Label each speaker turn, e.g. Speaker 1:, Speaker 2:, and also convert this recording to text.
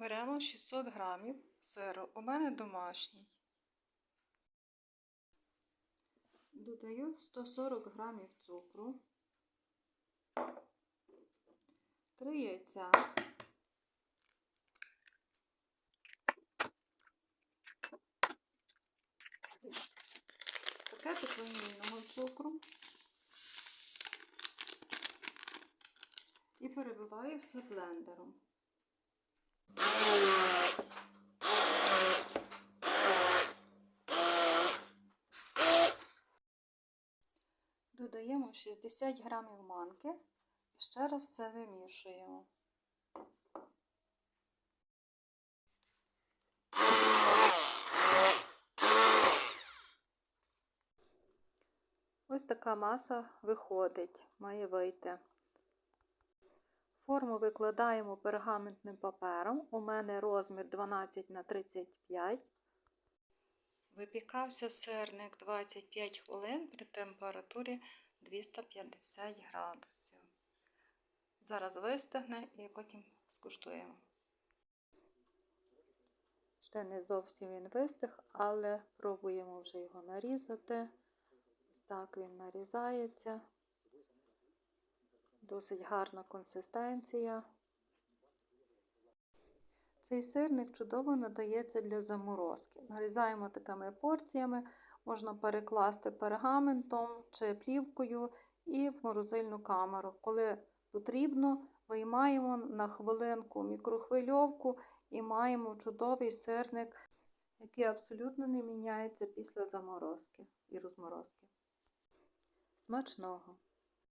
Speaker 1: Беремо 600 грамів сиру. У мене домашній. Додаю 140 грамів цукру, 3 яйця, пакетик ванільного цукру і перебиваю все блендером. Додаємо 60 грамів манки і ще раз все вимішуємо. Ось така маса виходить, має вийти. Форму викладаємо пергаментним папером. У мене розмір 12 на 35. Випікався сирник 25 хвилин при температурі 250 градусів. Зараз вистигне і потім скуштуємо. Ще не зовсім він вистиг, але пробуємо вже його нарізати. Ось так він нарізається. Досить гарна консистенція. Цей сирник чудово надається для заморозки. Нарізаємо такими порціями, можна перекласти пергаментом чи плівкою і в морозильну камеру. Коли потрібно, виймаємо на хвилинку мікрохвильовку і маємо чудовий сирник, який абсолютно не міняється після заморозки і розморозки. Смачного!